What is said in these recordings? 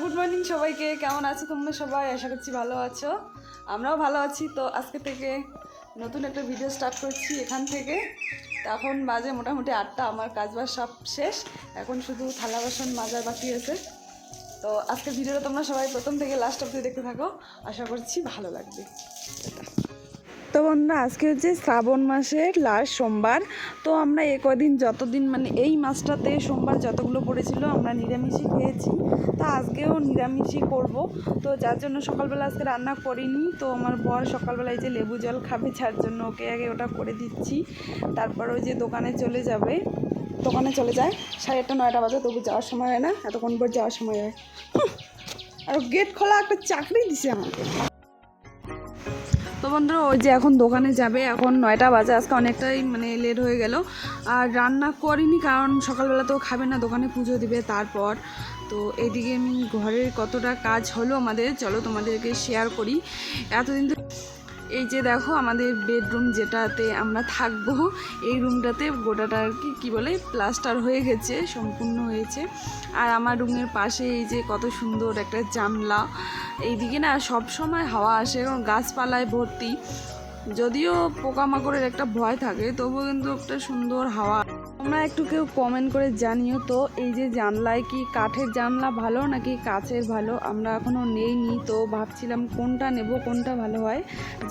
Good morning সবাইকে। কেমন আছো তোমরা সবাই? আশা করছি ভালো আছো। আমরাও ভালো আছি। তো আজকে থেকে নতুন একটা ভিডিও স্টার্ট করছি এখান থেকে। এখন বাজে মোটামুটি আটটা। আমার কাজ বাজ সব শেষ। এখন শুধু থালা বাসন মাজার বাকি আছে। তো আজকে ভিডিওটা তোমরা সবাই প্রথম থেকে লাস্ট অব্দি দেখতে থাকো। আশা করছি ভালো লাগবে। তো বন্ধুরা আজকে হচ্ছে শ্রাবণ মাসের লাস্ট সোমবার। তো আমরা এ কদিন যতদিন মানে এই মাসটাতে সোমবার যতগুলো পড়েছিল, আমরা নিরামিষই খেয়েছি। তো আজকেও নিরামিষই করব। তো যার জন্য সকালবেলা আজকে রান্না করিনি, তো আমার বর সকালবেলায় যে লেবু জল খাবে, যার জন্য ওকে আগে ওটা করে দিচ্ছি। তারপর ওই যে দোকানে চলে যাবে। দোকানে চলে যায়। সাড়ে আটটা, নয়টা বাজে, তবু যাওয়ার সময় হয় না। এতক্ষণ পর যাওয়ার সময় হয়। আর গেট খোলা, একটা চাকরি দিছে আমাকে। তো বন্ধুরা, ওই যে এখন দোকানে যাবে, এখন নয়টা বাজে, আজকে অনেকটাই মানে লেট হয়ে গেল। আর রান্না করিনি, কারণ সকালবেলা তো খাবে না, দোকানে পুজো দিবে তারপর। তো এদিকে আমি ঘরের কতটা কাজ হলো আমাদের, চলো তোমাদেরকে শেয়ার করি। এতদিন তো এই যে দেখো আমাদের বেডরুম যেটাতে আমরা থাকব, এই রুমটাতে গোটাটা আর কি, কী বলে, প্লাস্টার হয়ে গেছে, সম্পূর্ণ হয়েছে। আর আমার রুমের পাশে এই যে কত সুন্দর একটা জানলা। এইদিকে না সব সময় হাওয়া আসে এবং গাছপালায় ভর্তি। যদিও পোকামাকড়ের একটা ভয় থাকে, তবুও কিন্তু একটা সুন্দর হাওয়া তোমরা একটু কেউ কমেন্ট করে জানিও তো, এই যে জানলায় কি কাঠের জানলা ভালো নাকি কাচের ভালো? আমরা এখনও নেইনি তো ভাবছিলাম কোনটা নেব, কোনটা ভালো হয়?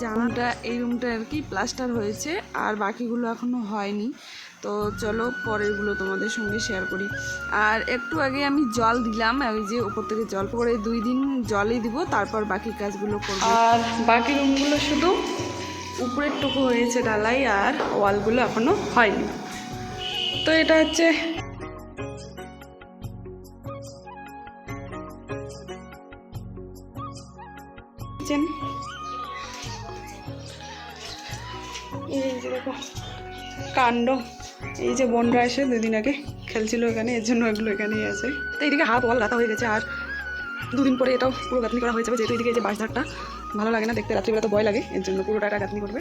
জানলাটা, এই রুমটা আর কি প্লাস্টার হয়েছে আর বাকিগুলো এখনও হয়নি। তো চলো পরেরগুলো তোমাদের সঙ্গে শেয়ার করি। আর একটু আগে আমি জল দিলাম ওই যে উপর থেকে জল করে দুই দিন জলই দিব, তারপর বাকি কাজগুলো করব। আর বাকি রুমগুলো শুধু উপরের টুকু হয়েছে ঢালাই আর ওয়ালগুলো এখনও হয়নি। তো এটা হচ্ছে এই কাণ্ড। এই যে বোনরা এসে দুদিন আগে খেলছিল এখানে, এর জন্য এগুলো এখানেই আছে। তো এইদিকে হাত ওয়াল গাঁথা হয়ে গেছে, আর দুদিন পরে এটাও পুরো গাঁথনি করা হয়ে যাবে, যেহেতু এদিকে যে বাঁশঝাড়টা ভালো লাগে না, দেখতে রাত্রিবেলা তো ভয় লাগে, এর জন্য পুরোটা এটা গাঁথনি করবে।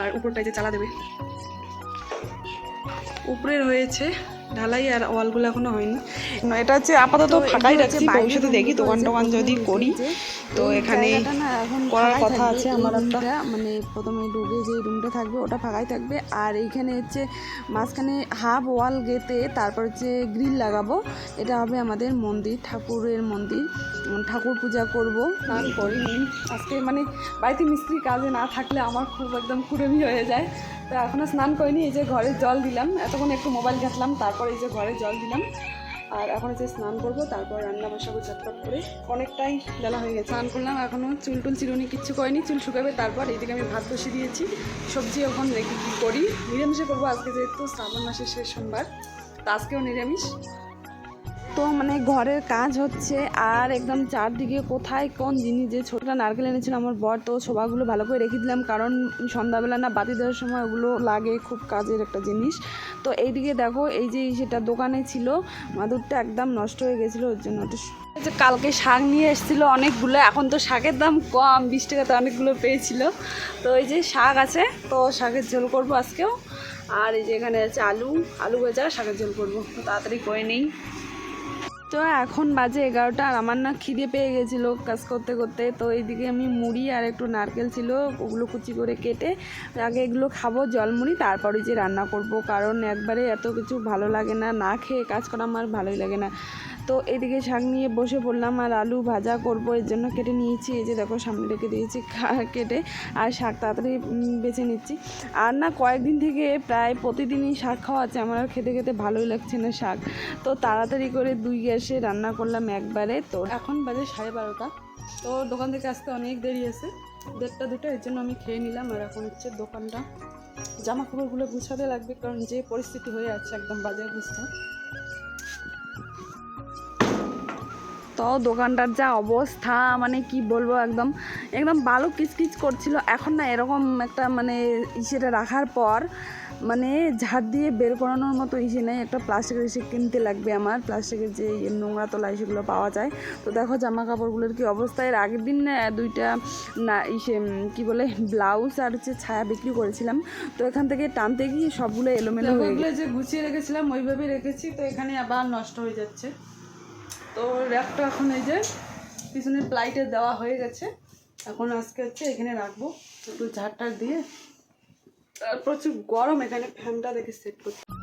আর উপরটাই যে চালা দেবে। উপরের রয়েছে ঢালাই আর ওয়ালগুলো এখনও হয়নি। এটা হচ্ছে আপাতত ফাঁকাই রাখছি ভবিষ্যতে দেখি দোকান টোকান যদি করি। তো এখানে করার কথা আছে আমার একটা। মানে প্রথমে ঢুকে যে রুমটা থাকবে ওটা ফাঁকাই থাকবে। আর এইখানে হচ্ছে মাঝখানে হাফ ওয়াল গেতে তারপর হচ্ছে গ্রিল লাগাবো। এটা হবে আমাদের মন্দির ঠাকুরের মন্দির। ঠাকুর পূজা করব। স্নান করিনি আজকে মানে বাড়িতে মিস্ত্রি কাজে না থাকলে আমার খুব একদম কুড়েমি হয়ে যায়। তো এখনও স্নান করিনি, এই যে ঘরে জল দিলাম। এতক্ষণ একটু মোবাইল ঘাটলাম, তারপর এই যে ঘরে জল দিলাম। আর এখন যে স্নান করব, তারপর রান্না বসাবো চটপট করে। অনেকটাই বেলা হয়ে গেছে, স্নান করলাম এখনও চুল টুল চিরুনি কিচ্ছু করিনি, চুল শুকাবে তারপর এইদিকে আমি ভাত বসিয়ে দিয়েছি। সবজি এখন কী করি? নিরামিষে করব, আজকে যেহেতু শ্রাবণ মাসের শেষ সোমবার, তো আজকেও নিরামিষ। তো মানে ঘরের কাজ হচ্ছে আর একদম চারদিকে কোথায় কোন জিনিস, যে ছোটটা নারকেল এনেছিল আমার বর, তো সবাগুলো ভালো করে রেখে দিলাম। কারণ সন্ধ্যাবেলা না বাতি দেওয়ার সময় ওগুলো লাগে খুব কাজের একটা জিনিস। তো এইদিকে দেখো, এই যে সেটা দোকানে ছিল, মাদুরটা একদম নষ্ট হয়ে গেছিল ওর জন্য। যে কালকে শাক নিয়ে এসেছিল অনেকগুলো, এখন তো শাকের দাম কম, বিশ টাকাতে অনেকগুলো পেয়েছিল। তো এই যে শাক আছে, তো শাকের ঝোল করব আজকেও। আর এই যে এখানে আছে আলু আলু ভাজা, শাকের ঝোল করব। তাড়াতাড়ি করে নেই। তো এখন বাজে এগারোটা আর আমার না খিদে পেয়ে গেছিল কাজ করতে করতে। তো এইদিকে আমি মুড়ি আর একটু নারকেল ছিল, ওগুলো কুচি করে কেটে আগে এগুলো খাব জলমুড়ি, তারপরে যে রান্না করব। কারণ একবারে এত কিছু ভালো লাগে না না খেয়ে কাজ করা আমার ভালোই লাগে না। তো এদিকে শাক নিয়ে বসে পড়লাম আর আলু ভাজা করব, এর জন্য কেটে নিয়েছি। এই যে দেখো, সামনে রেখে দিয়েছি কেটে আর শাক তাড়াতাড়ি বেছে নিচ্ছি। আর না, কয়েকদিন থেকে প্রায় প্রতিদিনই শাক খাওয়া আছে। আমার আর খেতে খেতে ভালোই লাগছে না শাক। তো তাড়াতাড়ি করে দুই গ্যাসে রান্না করলাম একবারে। তো এখন বাজে সাড়ে বারোটা। তো দোকান থেকে আসতে অনেক দেরি আছে। দেড়টা, দুটো, এর জন্য আমি খেয়ে নিলাম। আর এখন হচ্ছে দোকানটা। জামা কাপড়গুলো গুছাতে লাগবে, কারণ যে পরিস্থিতি হয়ে আছে, একদম বাজার অবস্থা। তো দোকানটার যা অবস্থা মানে কি বলব একদম একদম বালু কিচকিচ করছিল। এখন না এরকম একটা মানে ইসেটা রাখার পর মানে ঝাড় দিয়ে বের করানোর মতো ইসে নেই। একটা প্লাস্টিকের ইসে কিনতে লাগবে আমার। প্লাস্টিকের যে নোংরা তোলা সেগুলো পাওয়া যায়। তো দেখো জামা কাপড়গুলোর কি অবস্থা। এর আগের দিন না দুইটা না ইসে কী বলে ব্লাউজ আর হচ্ছে ছায়া বিক্রি করেছিলাম। তো এখান থেকে টানতে গিয়ে সবগুলো এলোমেলো হয়ে গেলো যে গুছিয়ে রেখেছিলাম ওইভাবে রেখেছি। তো এখানে আবার নষ্ট হয়ে যাচ্ছে। তো র্যাকটা এখন এই যে পিছনের প্লাইটে দেওয়া হয়ে গেছে। এখন আজকে হচ্ছে এখানে রাখব একটু ঝাড়টা দিয়ে। তারপর প্রচুর গরম, এখানে ফ্যানটা দেখে সেট করতে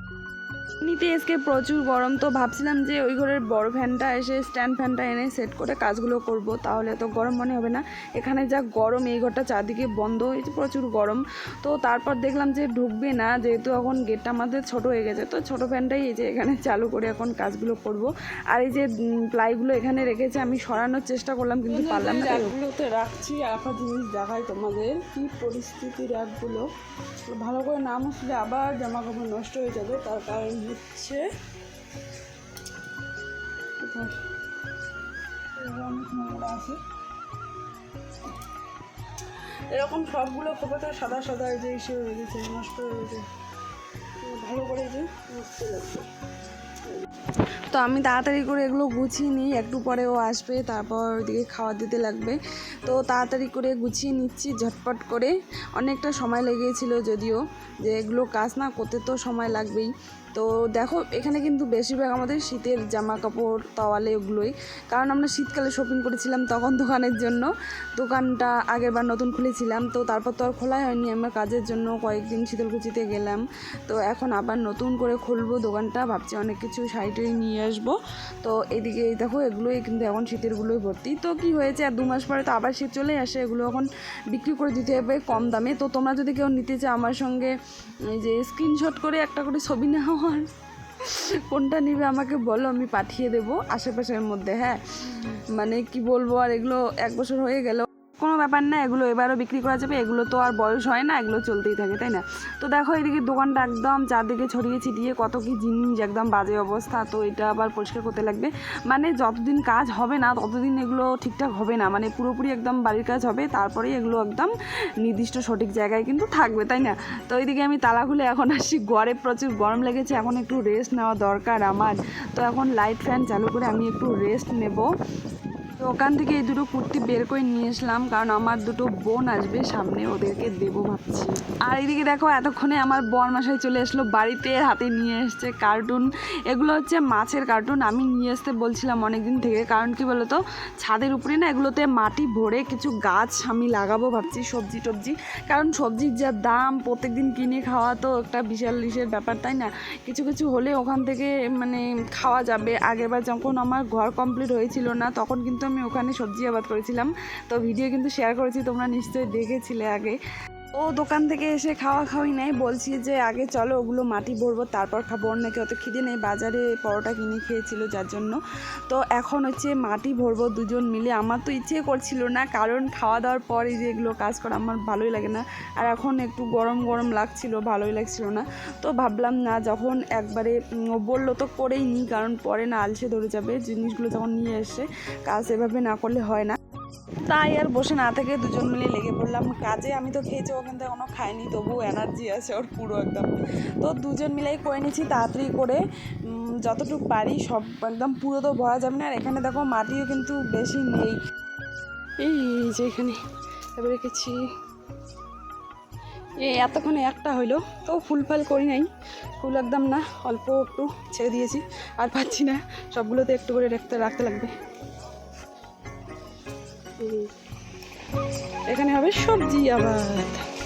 এমনিতে আজকে প্রচুর গরম তো ভাবছিলাম যে ওই ঘরের বড় ফ্যানটা এসে স্ট্যান্ড ফ্যানটা এনে সেট করে কাজগুলো করব তাহলে তো গরম মনে হবে না। এখানে যা গরম এই ঘরটা চারদিকে বন্ধ হয়েছে প্রচুর গরম। তো তারপর দেখলাম যে ঢুকবে না যেহেতু এখন গেটটা আমাদের ছোট হয়ে গেছে তো ছোট ফ্যানটাই এই যে এখানে চালু করে এখন কাজগুলো করব। আর এই যে প্লাইগুলো এখানে রেখেছে আমি সরানোর চেষ্টা করলাম কিন্তু পারলাম না। র্যাকগুলোতে রাখছি একটা জিনিস দেখাই তোমাদের কি পরিস্থিতি র্যাকগুলো ভালো করে না মুছলে আবার জামা কাপড় নষ্ট হয়ে যাবে তার কারণ হচ্ছে এরকম সবগুলো খোপে তো সাদা সাদা যে ইসে হয়ে গেছে, নষ্ট হয়ে গেছে। ভালো করে যে মুছতে লাগবে। তো আমি তাড়াতাড়ি করে এগুলো গুছিয়ে নিই, একটু পরে ও আসবে, তারপর ওদিকে খাওয়া দিতে লাগবে। তো তাড়াতাড়ি করে গুছিয়ে নিচ্ছি ঝটপট করে। অনেকটা সময় লেগেছিল যদিও যে এগুলো কাজ না করতে তো সময় লাগবেই। তো দেখো, এখানে কিন্তু বেশিরভাগ আমাদের শীতের জামা কাপড় তাওয়ালে ওগুলোই। কারণ আমরা শীতকালে শপিং করেছিলাম তখন দোকানের জন্য। দোকানটা আগেরবার নতুন খুলেছিলাম, তো তারপর তো আর খোলাই হয়নি। আমরা কাজের জন্য কয়েকদিন শীতলকুচিতে গেলাম। তো এখন আবার নতুন করে খুলবো দোকানটা। ভাবছি অনেক কিছু সাইডে নিয়ে আসব। তো এদিকে দেখো, এগুলোই কিন্তু এখন শীতেরগুলোই ভর্তি। তো কি হয়েছে, আর দু মাস পরে তো আবার শীত চলে আসে। এগুলো এখন বিক্রি করে দিতে হবে কম দামে। তো তোমরা যদি কেউ নিতে চাও আমার সঙ্গে যে স্ক্রিনশট করে একটা করে ছবি নেওয়া আমার। কোনটা নিবে, আমাকে বলো, আমি পাঠিয়ে দেবো আশেপাশের মধ্যে হ্যাঁ? মানে কি বলব আর এগুলো এক বছর হয়ে গেল। কোনো ব্যাপার না, এগুলো এবারও বিক্রি করা যাবে, এগুলো তো আর বয়স হয় না, এগুলো চলতেই থাকে, তাই না? তো দেখো এদিকে দোকানটা একদম চারদিকে ছড়িয়ে ছিটিয়ে কত কি জিনিস, একদম বাজে অবস্থা, তো এটা আবার পরিষ্কার করতে লাগবে। মানে যতদিন কাজ হবে না, ততদিন এগুলো ঠিকঠাক হবে না মানে পুরোপুরি একদম বাড়ির কাজ হবে, তারপরেই এগুলো একদম নির্দিষ্ট সঠিক জায়গায় কিন্তু থাকবে, তাই না? তো এইদিকে আমি তালা খুলে এখন আসছি ঘরে প্রচুর গরম লেগেছে, এখন একটু রেস্ট নেওয়া দরকার আমার। তো এখন লাইট ফ্যান চালু করে আমি একটু রেস্ট নেব। তো ওখান থেকে এই দুটো কুর্তি বের করে নিয়ে আসলাম, কারণ আমার দুটো বোন আসবে সামনে, ওদেরকে দেবো ভাবছি। আর এদিকে দেখো, এতক্ষণে আমার বর মশাই চলে আসলো, বাড়িতে হাতে নিয়ে এসছে কার্টুন এগুলো হচ্ছে মাছের কার্টুন আমি নিয়ে আসতে বলছিলাম অনেক দিন থেকে, কারণ কি বলতো, ছাদের উপরে না এগুলোতে মাটি ভরে কিছু গাছ আমি লাগাবো ভাবছি, সবজি টবজি। কারণ সবজির যা দাম প্রত্যেক দিন কিনে খাওয়া তো একটা বিশাল ইসের ব্যাপার, তাই না? কিছু কিছু হলে ওখান থেকে মানে খাওয়া যাবে। আগেরবার যখন আমার ঘর কমপ্লিট হয়েছিল না, তখন কিন্তু আমি ওখানে সবজি আবাদ করেছিলাম। তো ভিডিও কিন্তু শেয়ার করেছি তোমরা নিশ্চয়ই দেখেছিলে আগে। ও দোকান থেকে এসে খাওয়া খাওয়াই নাই বলছি যে, আগে চলো, ওগুলো মাটি ভরবো, তারপর খাব। ওর নাকি অত খিদে নেই। বাজারে পরোটা কিনে খেয়েছিল যার জন্য। তো এখন হচ্ছে মাটি ভরবো দুজন মিলে। আমার তো ইচ্ছে করছিল না, কারণ খাওয়া দাওয়ার পরে যে এগুলো কাজ করা আমার ভালোই লাগে না। আর এখন একটু গরম গরম লাগছিল, ভালোই লাগছিল না। তো ভাবলাম, না, যখন একবারে বলল তো করেই নিই কারণ পরে না আলসে ধরে যাবে। জিনিসগুলো যখন নিয়ে এসে, কাজ এভাবে না করলে হয় না। তাই আর বসে না থেকে দুজন মিলে লেগে পড়লাম কাজে। আমি তো খেয়েছি ও কিন্তু এখনও খায়নি, তবু এনার্জি আছে ওর পুরো একদম। তো দুজন মিলেই করে নিচ্ছি তাড়াতাড়ি করে। যতটুকু পারি সব একদম পুরো তো ভরা যাবে না। আর এখানে দেখো মাটিও কিন্তু বেশি নেই। এই যে এখানে রেখেছি। এই এতক্ষণে একটা হইল। তো ফুল ফাল করি নাই। ফুল একদম না, অল্প একটু ছেড়ে দিয়েছি। আর পাচ্ছি না। সবগুলোতে একটু করে রাখতে রাখতে লাগবে। এখানে হবে সবজি আবাদ।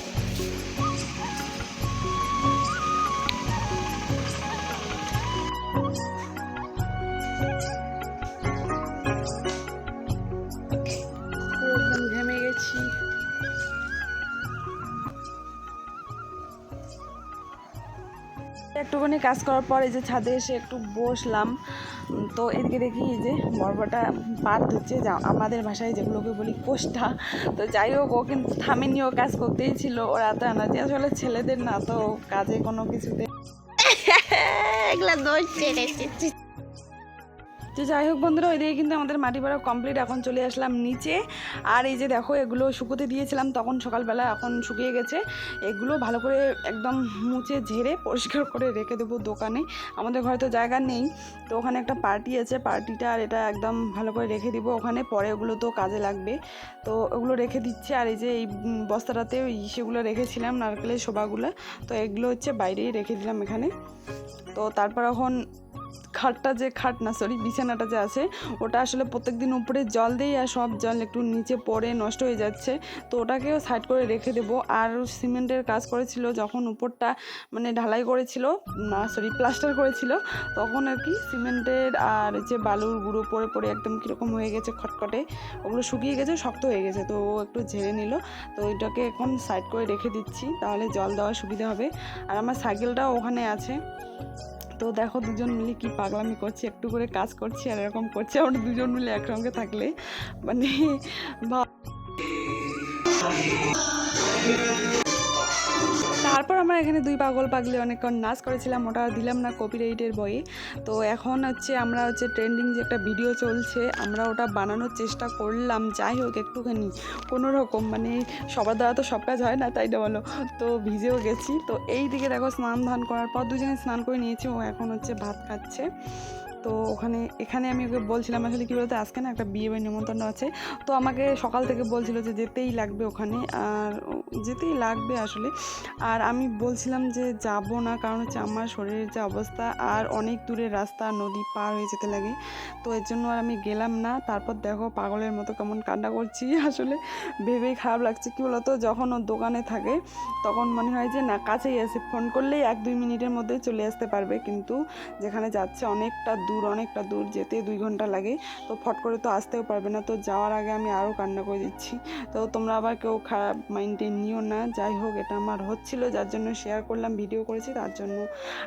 একটুখানি কাজ করার পর এই যে ছাদে এসে একটু বসলাম। তো এদিকে দেখি এই যে বর্বটা পাত হচ্ছে যা, আমাদের ভাষায় যেগুলোকে বলি কোষ্টা। তো যাই হোক, ও কিন্তু থামেনি, ও কাজ করতেই ছিল। ওরা তো এনার্জি আসলে ছেলেদের না, তো কাজে কোনো কিছুতে এগুলা দোষ তো যাই হোক বন্ধুরা ওইদিকে কিন্তু আমাদের মাটি ভরা কমপ্লিট এখন চলে আসলাম নিচে। আর এই যে দেখো, এগুলো শুকোতে দিয়েছিলাম, তখন সকালবেলা এখন শুকিয়ে গেছে। এগুলো ভালো করে একদম মুছে ঝেড়ে পরিষ্কার করে রেখে দেবো দোকানে। আমাদের ঘরে তো জায়গা নেই। তো ওখানে একটা পার্টি আছে, পার্টিটা আর এটা একদম ভালো করে রেখে দিব ওখানে। পরে ওগুলো তো কাজে লাগবে। তো ওগুলো রেখে দিচ্ছে, আর এই যে এই বস্তাটাতে ওই সেগুলো রেখেছিলাম, নারকেলের শোভাগুলো। তো এগুলো হচ্ছে বাইরেই রেখে দিলাম এখানে। তো তারপর এখন খাটটা যে খাট না সরি বিছানাটা যে আছে, ওটা আসলে প্রত্যেক দিন উপরে জল দিই আর সব জল একটু নিচে পড়ে, নষ্ট হয়ে যাচ্ছে। তো ওটাকেও সাইড করে রেখে দেবো। আর সিমেন্টের কাজ করেছিল, যখন উপরটা মানে ঢালাই করেছিল, না সরি প্লাস্টার করেছিল, তখন আর কি সিমেন্টের আর যে বালুর গুঁড়ো পড়ে পড়ে একদম কীরকম হয়ে গেছে খটখটে, ওগুলো শুকিয়ে গেছে, শক্ত হয়ে গেছে, তো ও একটু ঝেড়ে নিল। তো ওইটাকে এখন সাইড করে রেখে দিচ্ছি, তাহলে জল দেওয়ার সুবিধা হবে। আর আমার সাইকেলটাও ওখানে আছে। তো দেখো দুজন মিলে কি পাগলামি করছি, একটু করে কাজ করছি আর এরকম করছি, আমরা দুজন মিলে একসঙ্গে থাকলে। মানে তারপর আমরা এখানে দুই পাগল পাগলে অনেকক্ষণ নাচ করেছিলাম, ওটা দিলাম না কপিরাইটের বইয়ে তো এখন হচ্ছে আমরা হচ্ছে ট্রেন্ডিং যে একটা ভিডিও চলছে, আমরা ওটা বানানোর চেষ্টা করলাম, যাই হোক একটুখানি, কোনো রকম মানে সবার দ্বারা তো সব কাজ হয় না, তাই না বলো? তো ভিজেও গেছি। তো এই দিকে দেখো স্নান ধান করার পর দুজনে স্নান করে নিয়েছি, ও এখন হচ্ছে ভাত খাচ্ছে। তো ওখানে, এখানে আমি ওকে বলছিলাম, আসলে কী বলতো, আজকে না একটা বিয়ে বাড়ি নিমন্ত্রণ আছে। তো আমাকে সকাল থেকে বলছিল যে যেতেই লাগবে ওখানে, আর যেতেই লাগবে আসলে। আর আমি বলছিলাম যে যাব না, কারণ হচ্ছে আমার শরীরের যে অবস্থা, আর অনেক দূরের রাস্তা, নদী পার হয়ে যেতে লাগে। তো এর জন্য আর আমি গেলাম না। তারপর দেখো পাগলের মতো কেমন কান্না করছি, আসলে ভেবেই খারাপ লাগছে। কী বলতো, যখন ওর দোকানে থাকে, তখন মনে হয় যে না, কাছেই আছে। ফোন করলেই এক দুই মিনিটের মধ্যে চলে আসতে পারবে। কিন্তু যেখানে যাচ্ছে অনেকটা দূর, অনেকটা দূর যেতে দুই ঘণ্টা লাগে। তো ফট করে তো আসতেও পারবে না। তো যাওয়ার আগে আমি আরও কান্না করে দিচ্ছি। তো তোমরা আবার কেউ খারাপ মাইন্ডে নিও না। যাই হোক, এটা আমার হচ্ছিল। যার জন্য শেয়ার করলাম ভিডিও করেছি, তার জন্য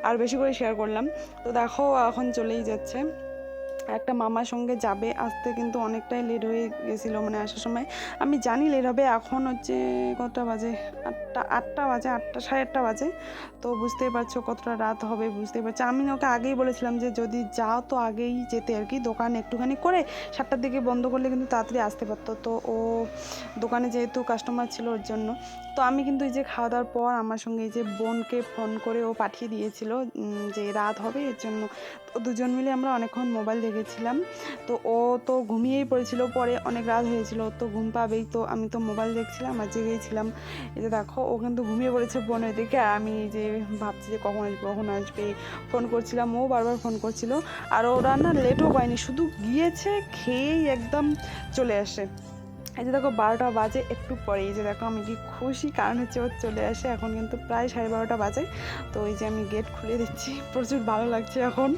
আর বেশি করে শেয়ার করলাম। তো দেখো, এখন চলেই যাচ্ছে। একটা মামার সঙ্গে যাবে আসতে কিন্তু অনেকটাই লেট হয়ে গেছিল মানে আসার সময়। আমি জানি লেট হবে, এখন হচ্ছে কতটা বাজে? আটটা আটটা বাজে, আটটা, সাড়ে আটটা বাজে। তো বুঝতেই পারছ কতটা রাত হবে, বুঝতেই পারছ। আমি ওকে আগেই বলেছিলাম যে যদি যাও তো আগেই যেতে আর কি, দোকান একটুখানি করে সাতটার দিকে বন্ধ করলে কিন্তু তাড়াতাড়ি আসতে পারতো। তো ও দোকানে যেহেতু কাস্টমার ছিল ওর জন্য। তো আমি কিন্তু এই যে খাওয়া দাওয়ার পর আমার সঙ্গে এই যে বোনকে ফোন করে ও পাঠিয়ে দিয়েছিল যে রাত হবে এর জন্য। তো দুজন মিলে আমরা অনেকক্ষণ মোবাইল দেখেছিলাম তো ও তো ঘুমিয়েই পড়েছিল, পরে অনেক রাত হয়েছিল তো ঘুম পাবেই। তো আমি তো মোবাইল দেখছিলাম আর জেগেছিলাম এই যে দেখো, ও কিন্তু ঘুমিয়ে পড়েছে বোনের দিকে। আর আমি যে ভাবছি যে কখন আসবে কখন আসবে, ফোন করছিলাম, ও বারবার ফোন করছিল। আর ও রান্না লেটও পায়নি, শুধু গিয়েছে, খেয়েই একদম চলে আসে। এই যে দেখো বারোটা বাজে একটু পরে এই যে দেখো আমি কি খুশি, কারণ হচ্ছে ও চলে আসে এখন কিন্তু প্রায় সাড়ে বারোটা বাজে। তো এই যে আমি গেট খুলে দিচ্ছি, প্রচুর ভালো লাগছে এখন।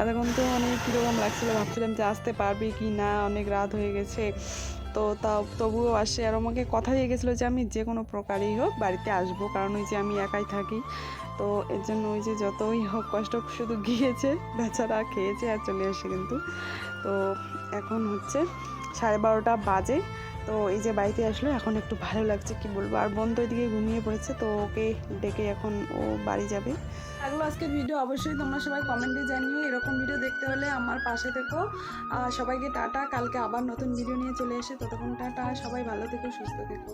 এতক্ষণ তো মানে কীরকম লাগছিল, ভাবছিলাম যে আসতে পারবি কি না, অনেক রাত হয়ে গেছে। তো তাও তবুও আসে, আর আমাকে কথা দিয়ে গেছিল যে আমি যে কোনো প্রকারেই হোক বাড়িতে আসব, কারণ ওই যে আমি একাই থাকি। তো এর জন্য ওই যে যতই হোক কষ্ট শুধু গিয়েছে, বেচারা খেয়েছে আর চলে আসে কিন্তু। তো এখন হচ্ছে সাড়ে বারোটা বাজে। তো এই যে বাড়িতে আসলো, এখন একটু ভালো লাগছে, কি বলব? আর বোন তো এদিকে ঘুমিয়ে পড়েছে, তো ওকে ডেকে এখন ও বাড়ি যাবে। থাকল আজকের ভিডিও অবশ্যই তোমরা সবাই কমেন্টে জানিও, এরকম ভিডিও দেখতে হলে আমার পাশে থেকো। আর সবাইকে টাটা, কালকে আবার নতুন ভিডিও নিয়ে চলে এসে ততক্ষণ টাটা, সবাই ভালো থেকো, সুস্থ থেকো।